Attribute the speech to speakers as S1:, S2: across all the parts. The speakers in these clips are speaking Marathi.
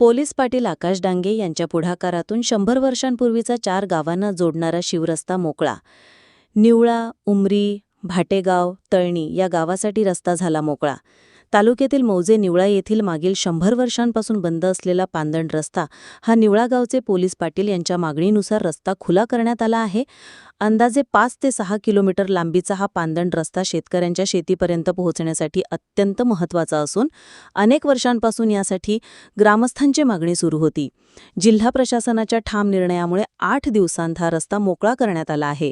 S1: पोलीस पाटील आकाश डांगे यांच्या पुढाकारातून शंभर वर्षांपूर्वीचा चार गावांना जोडणारा शिवरस्ता मोकळा. निवळा उमरी भाटेगाव तळणी या गावासाठी रस्ता झाला मोकळा. तालुक्यातील मौजे निवळा येथील मागील शंभर वर्षांपासून बंद असलेला पांदण रस्ता हा निवळा गावचे पोलीस पाटील यांच्या मागणीनुसार रस्ता खुला करण्यात आला आहे. अंदाजे पाच ते सहा किलोमीटर लांबीचा हा पांदण रस्ता शेतकऱ्यांच्या शेतीपर्यंत पोहोचण्यासाठी अत्यंत महत्त्वाचा असून अनेक वर्षांपासून यासाठी ग्रामस्थांची मागणी सुरू होती. जिल्हा प्रशासनाच्या ठाम निर्णयामुळे आठ दिवसांत हा रस्ता मोकळा करण्यात आला आहे.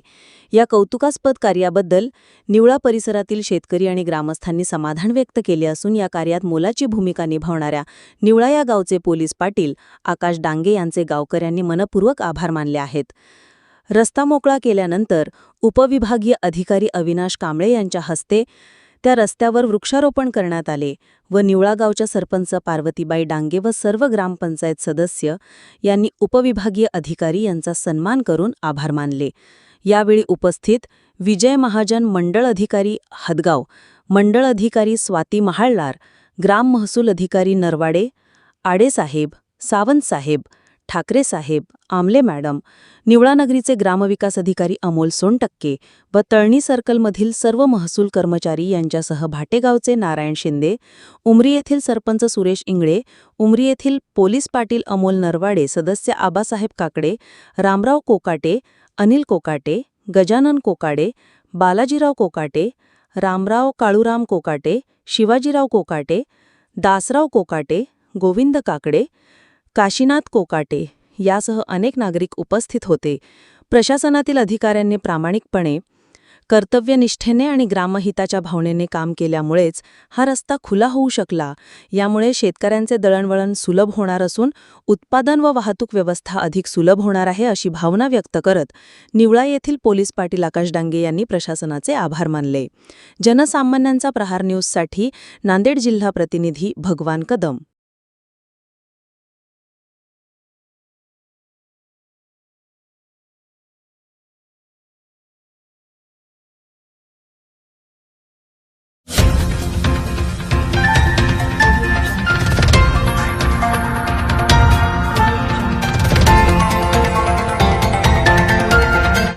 S1: या कौतुकास्पद कार्याबद्दल निवळा परिसरातील शेतकरी आणि ग्रामस्थांनी समाधान व्यक्त केले असून या कार्यात मोलाची भूमिका निभावणाऱ्या निवळा या गावचे पोलीस पाटील आकाश डांगे यांचे गावकऱ्यांनी मनपूर्वक आभार मानले आहेत. रस्ता मोकळा केल्यानंतर उपविभागीय अधिकारी अविनाश कांबळे यांच्या हस्ते त्या रस्त्यावर वृक्षारोपण करण्यात आले व निवळा गावच्या सरपंच पार्वतीबाई डांगे व सर्व ग्रामपंचायत सदस्य यांनी उपविभागीय अधिकारी यांचा सन्मान करून आभार मानले. यावेळी उपस्थित विजय महाजन मंडळ अधिकारी हदगाव मंडळ अधिकारी स्वाती महाळलार ग्राम महसूल अधिकारी नरवाडे आडेसाहेब सावंत साहेब ठाकरे साहेब आमले मॅडम निवळानगरीचे ग्रामविकास अधिकारी अमोल सोनटक्के व तळणी सर्कलमधील सर्व महसूल कर्मचारी यांच्यासह भाटेगावचे नारायण शिंदे उमरी येथील सरपंच सुरेश इंगळे उमरी येथील पोलीस पाटील अमोल नरवाडे सदस्य आबासाहेब काकडे रामराव कोकाटे अनिल कोकाटे गजानन कोकाडे बालाजीराव कोकाटे रामराव काळूराम कोकाटे शिवाजीराव कोकाटे दासराव कोकाटे गोविंद काकडे काशीनाथ कोकाटे यासह अनेक नागरिक उपस्थित होते. प्रशासनातील अधिकाऱ्यांनी प्रामाणिकपणे कर्तव्यनिष्ठेने आणि ग्रामहिताच्या भावनेने काम केल्यामुळेच हा रस्ता खुला होऊ शकला. यामुळे शेतकऱ्यांचे दळणवळण सुलभ होणार असून उत्पादन व वाहतूक व्यवस्था अधिक सुलभ होणार आहे अशी भावना व्यक्त करत निवळा येथील पोलीस पाटील आकाश डांगे यांनी प्रशासनाचे आभार मानले. जनसामान्यांचा प्रहार न्यूजसाठी नांदेड जिल्हा प्रतिनिधी भगवान कदम.